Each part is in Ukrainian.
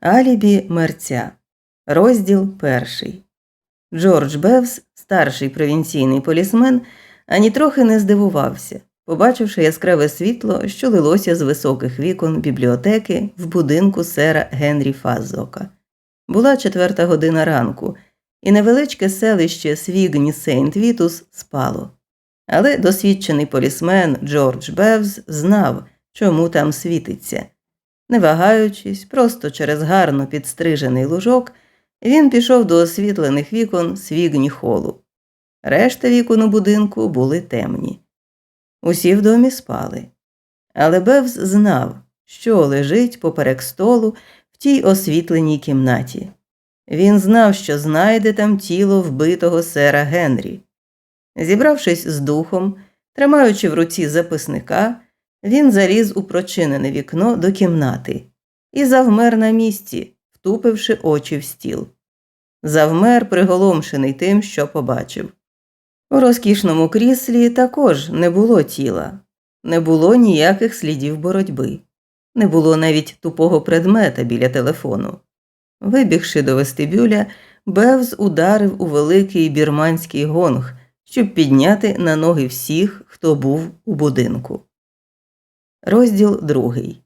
Алібі мерця. Розділ перший. Джордж Бевс, старший провінційний полісмен, ані трохи не здивувався, побачивши яскраве світло, що лилося з високих вікон бібліотеки в будинку сера Генрі Фаззока. Була четверта година ранку, і невеличке селище Свігні Сейнт Вітус спало. Але досвідчений полісмен Джордж Бевз знав, чому там світиться. Не вагаючись, просто через гарно підстрижений лужок, він пішов до освітлених вікон свігні холу. Решта вікон у будинку були темні. Усі в домі спали. Але Бевз знав, що лежить поперек столу в тій освітленій кімнаті. Він знав, що знайде там тіло вбитого сера Генрі. Зібравшись з духом, тримаючи в руці записника, він заліз у прочинене вікно до кімнати і завмер на місці, втупивши очі в стіл. Завмер, приголомшений тим, що побачив. У розкішному кріслі також не було тіла, не було ніяких слідів боротьби, не було навіть тупого предмета біля телефону. Вибігши до вестибюля, Бевз ударив у великий бірманський гонг, щоб підняти на ноги всіх, хто був у будинку. Розділ другий.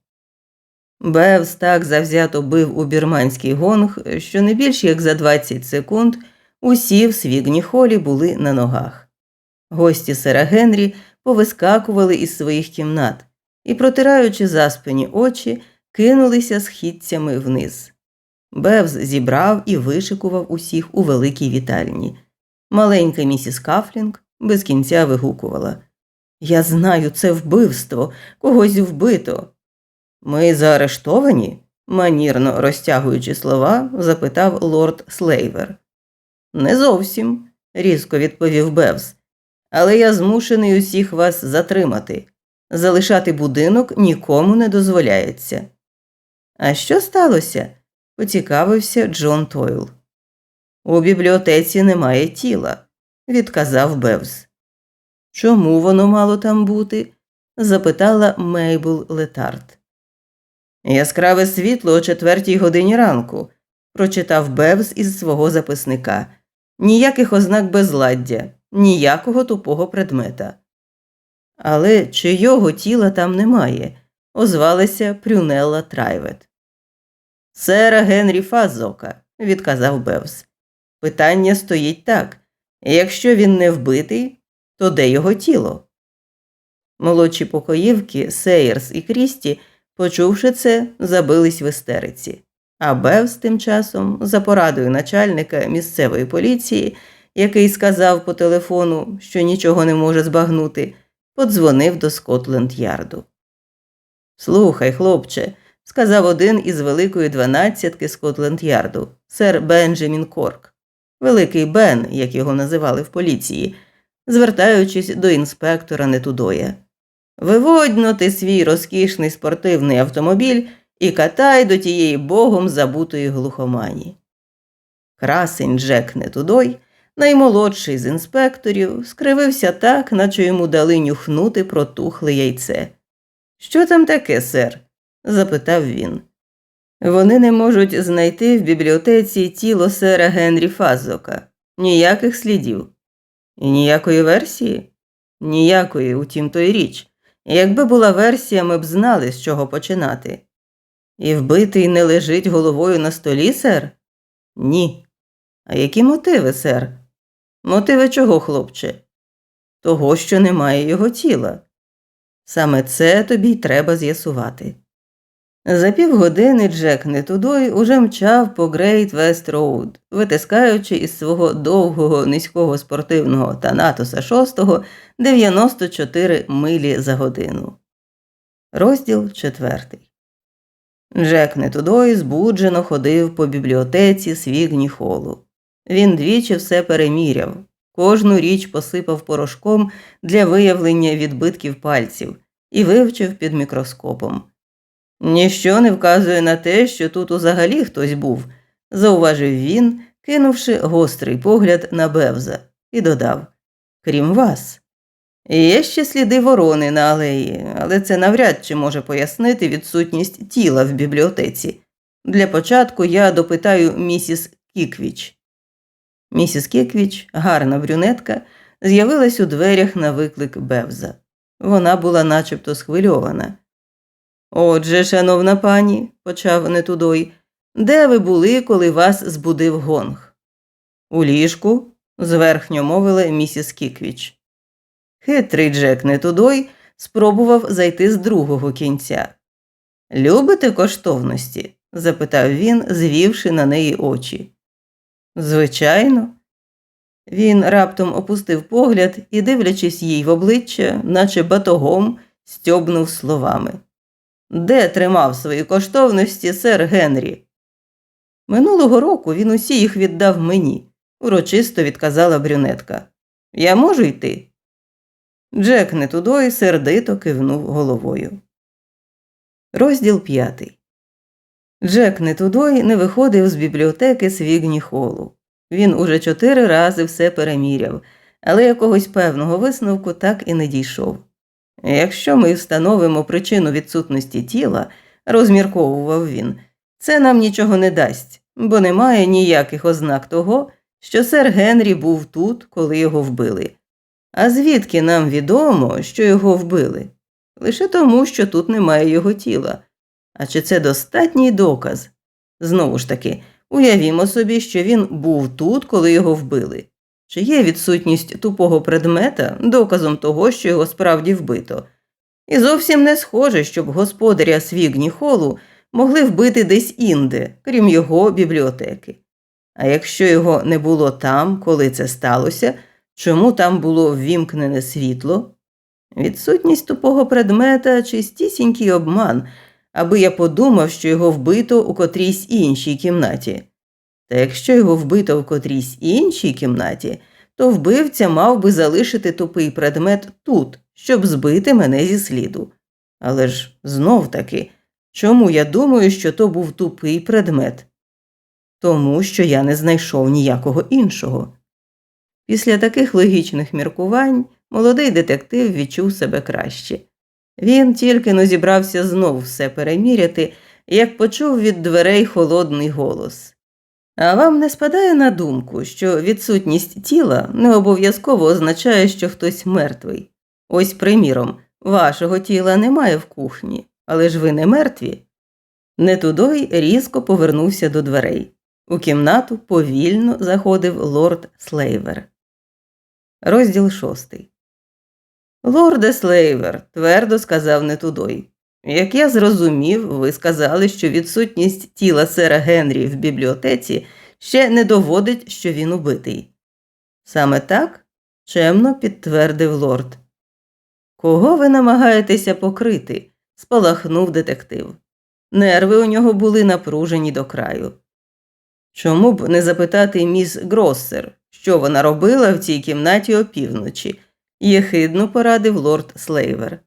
Бевс так завзято бив у бірманський гонг, що не більш як за 20 секунд усі в свігні холі були на ногах. Гості сера Генрі повискакували із своїх кімнат і, протираючи заспані очі, кинулися східцями вниз. Бевз зібрав і вишикував усіх у великій вітальні. Маленька місіс Кафлінг без кінця вигукувала Я знаю, це вбивство, когось вбито. Ми заарештовані? манірно розтягуючи слова, запитав лорд Слейвер. Не зовсім, різко відповів Бевс. Але я змушений усіх вас затримати. Залишати будинок нікому не дозволяється. А що сталося? поцікавився Джон Тойл. У бібліотеці немає тіла, відказав Бевс. Чому воно мало там бути? запитала Мейбл Летард. Яскраве світло о четвертій годині ранку, прочитав Бевс із свого записника. Ніяких ознак безладдя, ніякого тупого предмета. Але чийого тіла там немає, озвалася Прюнелла Трайвет. Сера Генрі Фазока, відказав Бевс. Питання стоїть так якщо він не вбитий, то де його тіло? Молодші покоївки Сейерс і Крісті, почувши це, забились в істериці. А Бевс тим часом, за порадою начальника місцевої поліції, який сказав по телефону, що нічого не може збагнути, подзвонив до Скотленд Ярду. Слухай, хлопче, сказав один із великої дванадцятки Скотленд Ярду, сер Бенджамін Корк, великий Бен, як його називали в поліції, звертаючись до інспектора Нетудоя. Виводьно ти свій розкішний спортивний автомобіль і катай до тієї богом забутої глухомані. Красень Джек Нетудой, наймолодший з інспекторів, скривився так, наче йому дали нюхнути протухле яйце. Що там таке, сер? запитав він. Вони не можуть знайти в бібліотеці тіло сера Генрі Фазока. Ніяких слідів. І ніякої версії? Ніякої, утім, то й річ. Якби була версія, ми б знали, з чого починати. І вбитий не лежить головою на столі, сер? Ні. А які мотиви, сер? Мотиви чого, хлопче? Того, що немає його тіла. Саме це тобі й треба з'ясувати. За півгодини Джек Нетудой уже мчав по Грейт Вест Роуд, витискаючи із свого довгого низького спортивного Танатоса 6 94 милі за годину. Розділ четвертий. Джек Нетудой збуджено ходив по бібліотеці свігні холу. Він двічі все переміряв, кожну річ посипав порошком для виявлення відбитків пальців і вивчив під мікроскопом. Ніщо не вказує на те, що тут узагалі хтось був, зауважив він, кинувши гострий погляд на Бевза, і додав Крім вас. Є ще сліди ворони на алеї, але це навряд чи може пояснити відсутність тіла в бібліотеці. Для початку я допитаю місіс Кіквіч. Місіс Кіквіч, гарна брюнетка, з'явилась у дверях на виклик Бевза. Вона була начебто схвильована. Отже, шановна пані, почав Нетудой, де ви були, коли вас збудив гонг? У ліжку, зверхньо мовила місіс Кіквіч. Хитрий Джек Нетудой спробував зайти з другого кінця. Любите коштовності? запитав він, звівши на неї очі. Звичайно. Він раптом опустив погляд і, дивлячись їй в обличчя, наче батогом, стьобнув словами. Де тримав свої коштовності сер Генрі? Минулого року він усі їх віддав мені, урочисто відказала брюнетка. Я можу йти? Джек Нетудой сердито кивнув головою. Розділ п'ятий. Джек Нетудой не виходив з бібліотеки Свігні Холу. Він уже чотири рази все переміряв, але якогось певного висновку так і не дійшов. Якщо ми встановимо причину відсутності тіла, розмірковував він, це нам нічого не дасть, бо немає ніяких ознак того, що сер Генрі був тут, коли його вбили. А звідки нам відомо, що його вбили? Лише тому, що тут немає його тіла. А чи це достатній доказ? Знову ж таки, уявімо собі, що він був тут, коли його вбили. Чи є відсутність тупого предмета доказом того, що його справді вбито? І зовсім не схоже, щоб господаря Свігні Холу могли вбити десь інде, крім його бібліотеки. А якщо його не було там, коли це сталося, чому там було ввімкнене світло? Відсутність тупого предмета чистісінький обман, аби я подумав, що його вбито у котрійсь іншій кімнаті. Та якщо його вбито в котрійсь іншій кімнаті, то вбивця мав би залишити тупий предмет тут, щоб збити мене зі сліду. Але ж знов таки, чому я думаю, що то був тупий предмет? Тому що я не знайшов ніякого іншого. Після таких логічних міркувань молодий детектив відчув себе краще. Він тільки но зібрався знов все переміряти, як почув від дверей холодний голос. А вам не спадає на думку, що відсутність тіла не обов'язково означає, що хтось мертвий. Ось, приміром, вашого тіла немає в кухні, але ж ви не мертві. Нетудой різко повернувся до дверей. У кімнату повільно заходив лорд Слейвер. Розділ шостий. Лорде Слейвер, твердо сказав Нетудой. Як я зрозумів, ви сказали, що відсутність тіла сера Генрі в бібліотеці ще не доводить, що він убитий. Саме так чемно підтвердив лорд. Кого ви намагаєтеся покрити? спалахнув детектив. Нерви у нього були напружені до краю. Чому б не запитати міс Гроссер, що вона робила в цій кімнаті опівночі? єхидно порадив лорд Слейвер.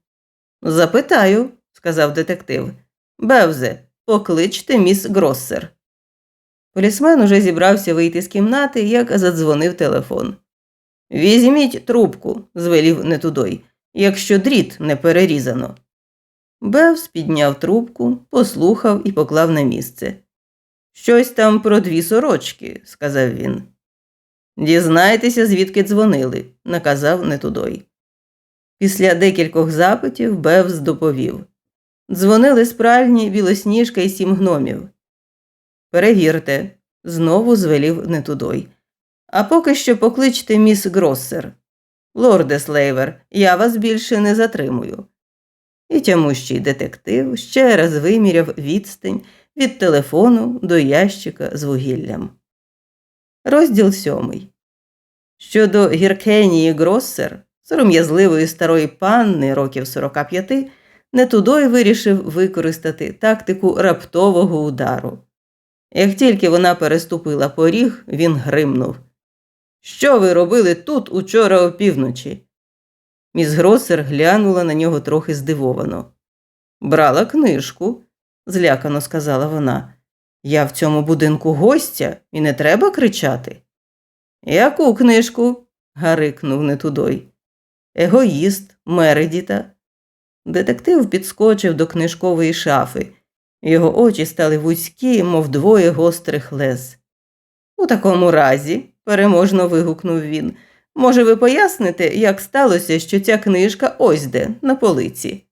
Запитаю, сказав детектив. Бевзе, покличте міс Гроссер. Полісмен уже зібрався вийти з кімнати, як задзвонив телефон. Візьміть трубку, звелів Нетудой, якщо дріт не перерізано. Бевс підняв трубку, послухав і поклав на місце. Щось там про дві сорочки, сказав він. Дізнайтеся, звідки дзвонили, наказав Нетудой. Після декількох запитів Бевс доповів. Дзвонили з білосніжка і сім гномів. Перевірте, знову звелів Нетудой. А поки що покличте міс Гроссер. Лорде Слейвер, я вас більше не затримую. І тямущий детектив ще раз виміряв відстань від телефону до ящика з вугіллям. Розділ сьомий. Щодо Гіркенії Гроссер, сором'язливої старої панни років 45, Нетудой вирішив використати тактику раптового удару. Як тільки вона переступила поріг, він гримнув. Що ви робили тут учора опівночі? Міс Гросер глянула на нього трохи здивовано. Брала книжку, злякано сказала вона. Я в цьому будинку гостя і не треба кричати. Яку книжку? гарикнув Нетудой. Егоїст, Мередіта. Детектив підскочив до книжкової шафи Його очі стали вузькі, мов двоє гострих лез. У такому разі, переможно вигукнув він, може, ви поясните, як сталося, що ця книжка ось де, на полиці.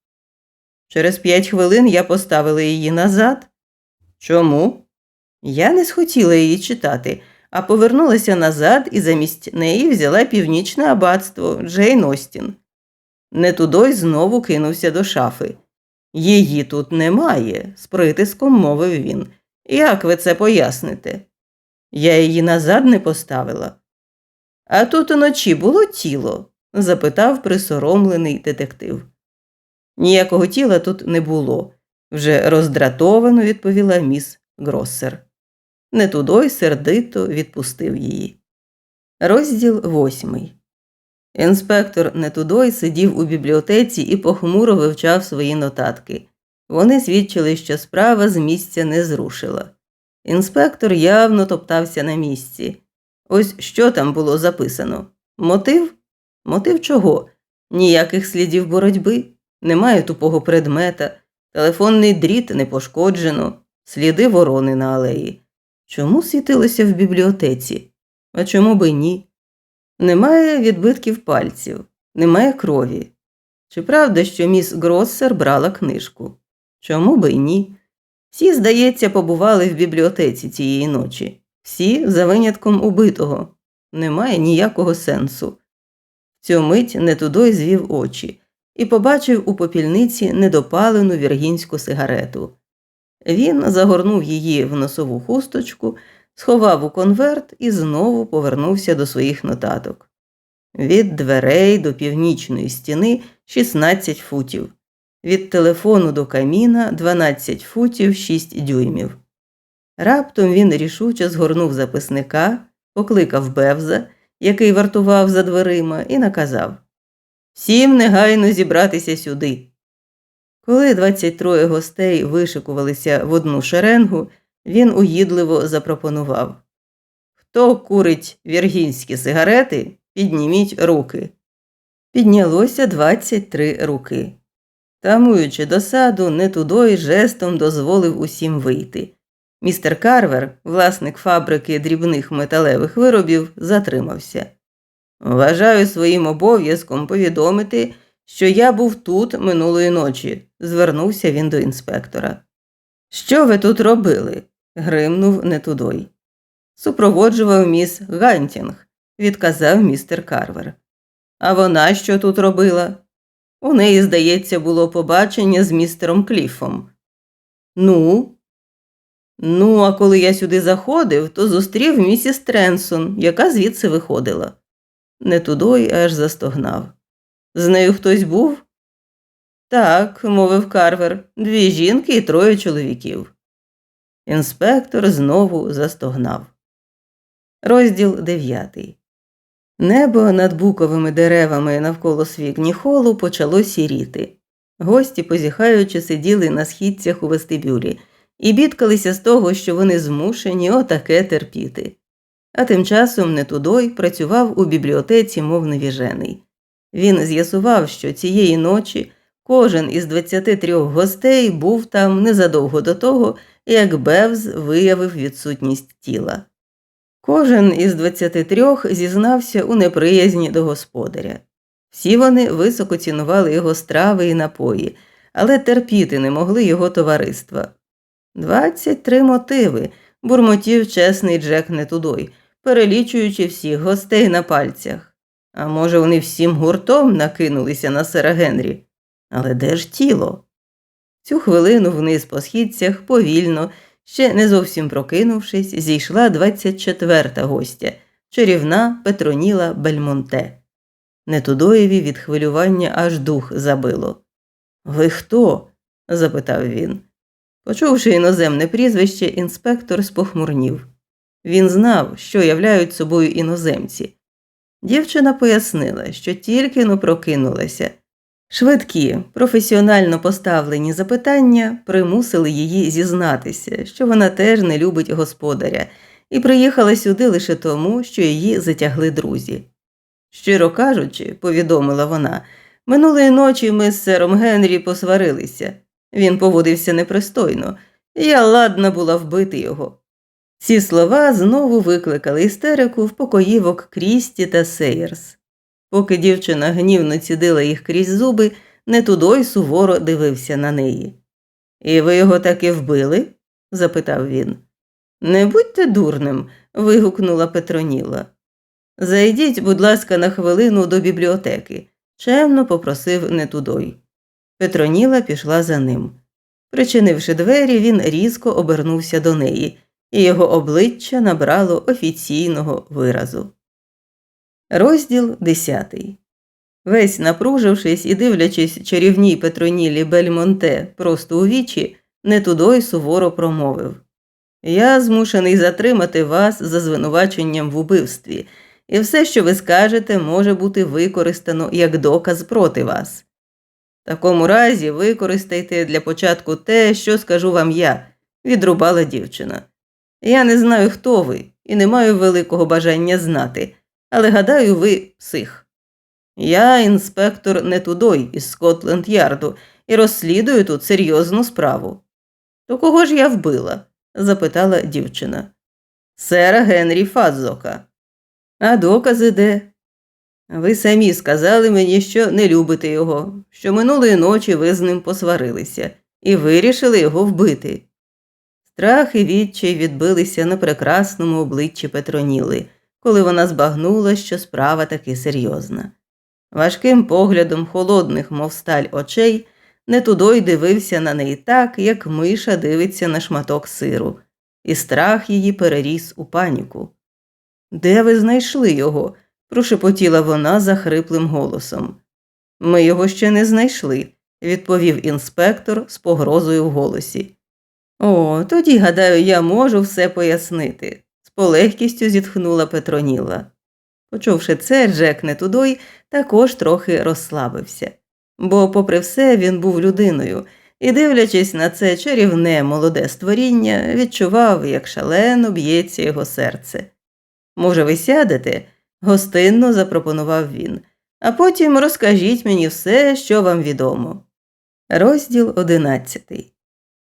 Через п'ять хвилин я поставила її назад. Чому? Я не схотіла її читати, а повернулася назад і замість неї взяла північне аббатство Джейн Остін. Нетудой знову кинувся до шафи. Її тут немає, з притиском мовив він. Як ви це поясните? Я її назад не поставила. А тут уночі було тіло? запитав присоромлений детектив. Ніякого тіла тут не було, вже роздратовано відповіла міс Гроссер. Нетудой сердито відпустив її. Розділ восьмий. Інспектор Нетудой сидів у бібліотеці і похмуро вивчав свої нотатки. Вони свідчили, що справа з місця не зрушила. Інспектор явно топтався на місці. Ось що там було записано. Мотив? Мотив чого? Ніяких слідів боротьби, немає тупого предмета, телефонний дріт не пошкоджено, сліди ворони на алеї. Чому світилося в бібліотеці? А чому би ні? Немає відбитків пальців, немає крові. Чи правда, що міс Гроссер брала книжку? Чому би й ні? Всі, здається, побували в бібліотеці цієї ночі, всі за винятком убитого. Немає ніякого сенсу. Цю мить Нетудой звів очі і побачив у попільниці недопалену віргінську сигарету. Він загорнув її в носову хусточку, сховав у конверт і знову повернувся до своїх нотаток. Від дверей до північної стіни 16 футів, від телефону до каміна 12 футів 6 дюймів. Раптом він рішуче згорнув записника, покликав Бевза, який вартував за дверима, і наказав Всім негайно зібратися сюди. Коли 23 гостей вишикувалися в одну шеренгу, він угідливо запропонував Хто курить віргінські сигарети, підніміть руки. Піднялося 23 руки. Тамуючи досаду, Нетудой жестом дозволив усім вийти. Містер Карвер, власник фабрики дрібних металевих виробів, затримався. Вважаю своїм обов'язком повідомити, що я був тут минулої ночі, звернувся він до інспектора. Що ви тут робили? Гримнув Нетудой. Супроводжував міс Гантінг, відказав містер Карвер. А вона що тут робила? У неї, здається, було побачення з містером Кліфом. Ну, ну, а коли я сюди заходив, то зустрів місіс Тренсон, яка звідси виходила. Нетудой аж застогнав. З нею хтось був? Так, мовив Карвер, дві жінки і троє чоловіків. Інспектор знову застогнав. Розділ дев'ятий. Небо над буковими деревами навколо свігні холу почало сіріти. Гості, позіхаючи, сиділи на східцях у вестибюлі і бідкалися з того, що вони змушені отаке терпіти. А тим часом Нетудой працював у бібліотеці, мов невіжений. Він з'ясував, що цієї ночі кожен із 23 гостей був там незадовго до того, як Бевз виявив відсутність тіла. Кожен із 23 зізнався у неприязні до господаря. Всі вони високо цінували його страви і напої, але терпіти не могли його товариства. Двадцять три мотиви, бурмотів чесний Джек Нетудой, перелічуючи всіх гостей на пальцях. А може, вони всім гуртом накинулися на сера Генрі? Але де ж тіло? Цю хвилину вниз по східцях повільно, ще не зовсім прокинувшись, зійшла 24-та гостя, чарівна Петроніла Бельмонте. Нетудоєві від хвилювання аж дух забило. Ви хто? запитав він. Почувши іноземне прізвище, інспектор спохмурнів. Він знав, що являють собою іноземці. Дівчина пояснила, що тільки но прокинулася. Швидкі, професіонально поставлені запитання примусили її зізнатися, що вона теж не любить господаря, і приїхала сюди лише тому, що її затягли друзі. Щиро кажучи, повідомила вона, минулої ночі ми з сером Генрі посварилися. Він поводився непристойно, Я ладна була вбити його. Ці слова знову викликали істерику в покоївок Крісті та Сейерс. Поки дівчина гнівно цідила їх крізь зуби, Нетудой суворо дивився на неї. І ви його таки вбили? запитав він. Не будьте дурним. вигукнула Петроніла. Зайдіть, будь ласка, на хвилину до бібліотеки, чемно попросив Нетудой. Петроніла пішла за ним. Причинивши двері, він різко обернувся до неї, і його обличчя набрало офіційного виразу. Розділ десятий. Весь напружившись і дивлячись чарівній Петронілі Бельмонте просто у вічі, Нетудой суворо промовив Я змушений затримати вас за звинуваченням в убивстві, і все, що ви скажете, може бути використано як доказ проти вас. В такому разі використайте для початку те, що скажу вам я, відрубала дівчина. Я не знаю, хто ви, і не маю великого бажання знати, але гадаю, ви псих. Я інспектор Нетудой із Скотленд Ярду і розслідую тут серйозну справу. То кого ж я вбила? запитала дівчина. Сера Генрі Фаззока. А докази де? Ви самі сказали мені, що не любите його, що минулої ночі ви з ним посварилися і вирішили його вбити. Страх і відчай відбилися на прекрасному обличчі Петроніли, коли вона збагнула, що справа таки серйозна. Важким поглядом холодних, мов сталь очей, Нетудой дивився на неї так, як миша дивиться на шматок сиру, і страх її переріс у паніку. Де ви знайшли його? прошепотіла вона захриплим голосом. Ми його ще не знайшли, відповів інспектор з погрозою в голосі. О, тоді, гадаю, я можу все пояснити, полегкістю зітхнула Петроніла. Почувши це, Джек Нетудой також трохи розслабився, бо, попри все, він був людиною і, дивлячись на це чарівне молоде створіння, відчував, як шалено б'ється його серце. Може, ви сядете? гостинно запропонував він, а потім розкажіть мені все, що вам відомо. Розділ одинадцятий.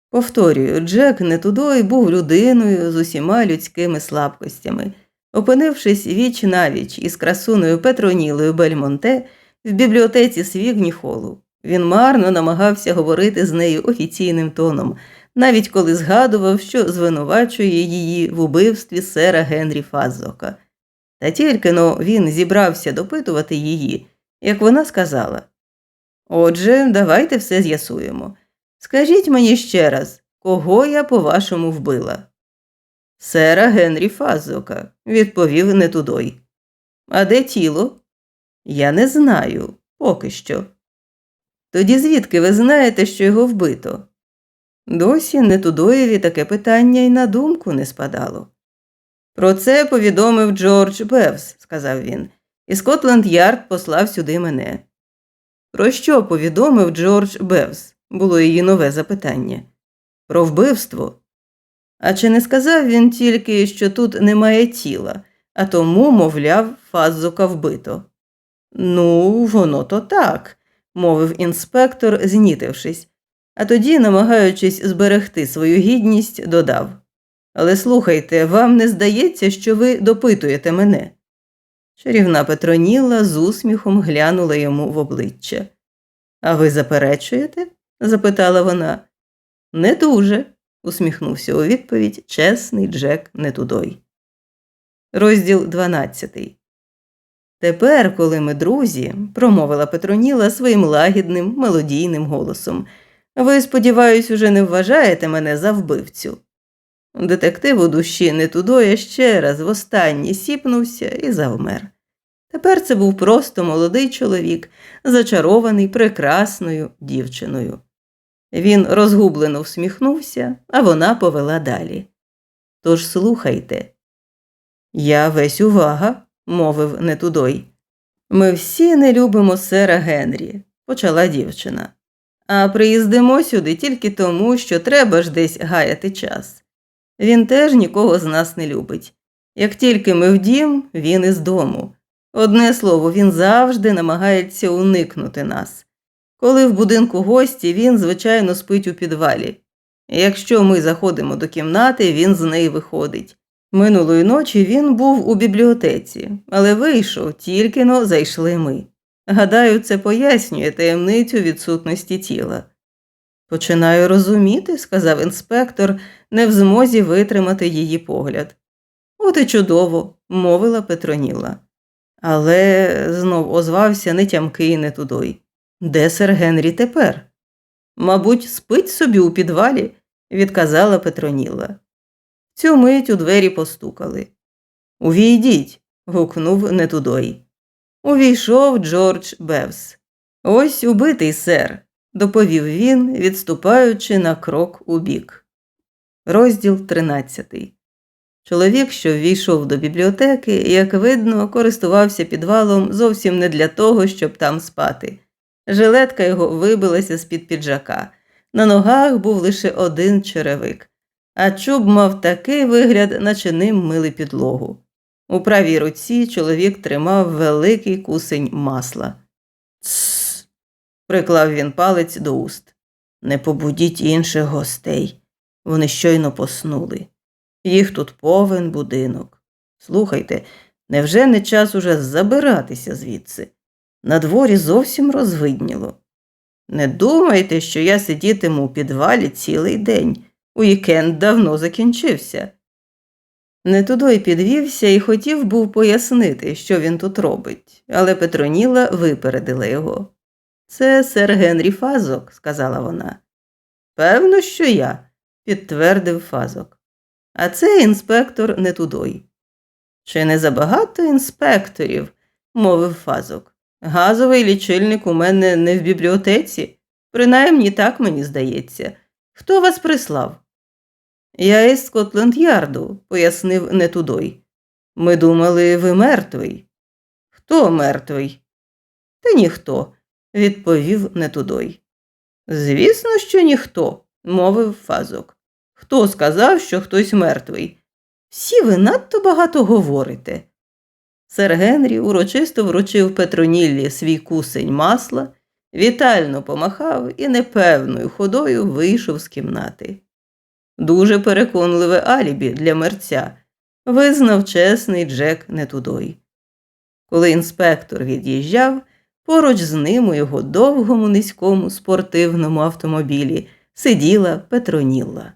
Повторюю, Джек Нетудой був людиною з усіма людськими слабкостями. Опинившись віч навіч із красуною Петронілою Бельмонте в бібліотеці Свігні Холу, він марно намагався говорити з нею офіційним тоном, навіть коли згадував, що звинувачує її в убивстві сера Генрі Фаззока. Та тільки но він зібрався допитувати її, як вона сказала Отже, давайте все з'ясуємо. Скажіть мені ще раз, кого я, по-вашому, вбила? Сера Генрі Фаззока, відповів Нетудой. А де тіло? Я не знаю, поки що. Тоді звідки ви знаєте, що його вбито? Досі Нетудоєві таке питання й на думку не спадало. Про це повідомив Джордж Бевс, сказав він, і Скотленд Ярд послав сюди мене. Про що повідомив Джордж Бевс? Було її нове запитання. Про вбивство. А чи не сказав він тільки, що тут немає тіла, а тому, мовляв, фазука вбито? Ну, воно то так, мовив інспектор, знітившись, а тоді, намагаючись зберегти свою гідність, додав Але слухайте, вам не здається, що ви допитуєте мене? Чарівна Петроніла з усміхом глянула йому в обличчя. А ви заперечуєте? Запитала вона. Не дуже, усміхнувся у відповідь чесний Джек Нетудой. Розділ 12. Тепер, коли ми друзі, промовила Петроніла своїм лагідним, мелодійним голосом, ви, сподіваюсь, уже не вважаєте мене за вбивцю. Детектив у душі Нетудоя ще раз востаннє сіпнувся і завмер. Тепер це був просто молодий чоловік, зачарований прекрасною дівчиною. Він розгублено всміхнувся, а вона повела далі. Тож слухайте. Я весь увага, мовив Нетудой. Ми всі не любимо сера Генрі, почала дівчина. А приїздимо сюди тільки тому, що треба ж десь гаяти час. Він теж нікого з нас не любить. Як тільки ми в дім, він із дому. Одне слово, він завжди намагається уникнути нас. Коли в будинку гості, він, звичайно, спить у підвалі. Якщо ми заходимо до кімнати, він з неї виходить. Минулої ночі він був у бібліотеці, але вийшов, тільки но зайшли ми. Гадаю, це пояснює таємницю відсутності тіла. Починаю розуміти, сказав інспектор, не в змозі витримати її погляд. От і чудово, мовила Петроніла. Але знов озвався нетямкий нетудой. Де сер Генрі тепер? Мабуть, спить собі у підвалі, відказала Петроніла. Цю мить у двері постукали. Увійдіть. гукнув Нетудой. Увійшов Джордж Бевс. Ось убитий сер, доповів він, відступаючи на крок у бік. Розділ 13. Чоловік, що ввійшов до бібліотеки, як видно, користувався підвалом зовсім не для того, щоб там спати. Жилетка його вибилася з-під піджака. На ногах був лише один черевик, а чуб мав такий вигляд, наче ним мили підлогу. У правій руці чоловік тримав великий кусень масла. Тсс. приклав він палець до уст. Не побудіть інших гостей. Вони щойно поснули. Їх тут повен будинок. Слухайте, невже не час уже забиратися звідси? На дворі зовсім розвидніло. Не думайте, що я сидітиму у підвалі цілий день. Уікенд давно закінчився. Нетудой підвівся і хотів був пояснити, що він тут робить, але Петроніла випередила його. Це сер Генрі Фазок, сказала вона. Певно, що я, підтвердив Фазок. А це інспектор Нетудой. Чи не забагато інспекторів, мовив Фазок. Газовий лічильник у мене не в бібліотеці, принаймні так мені здається. Хто вас прислав? Я із Скотленд Ярду, пояснив Нетудой. Ми думали, ви мертвий. Хто мертвий? Та ніхто, відповів Нетудой. Звісно, що ніхто, мовив фазок. Хто сказав, що хтось мертвий? Всі ви надто багато говорите. Сер Генрі урочисто вручив Петроніллі свій кусень масла, вітально помахав і непевною ходою вийшов з кімнати. Дуже переконливе алібі для мерця, визнав чесний Джек Нетудой. Коли інспектор від'їжджав, поруч з ним у його довгому низькому спортивному автомобілі сиділа Петронілла.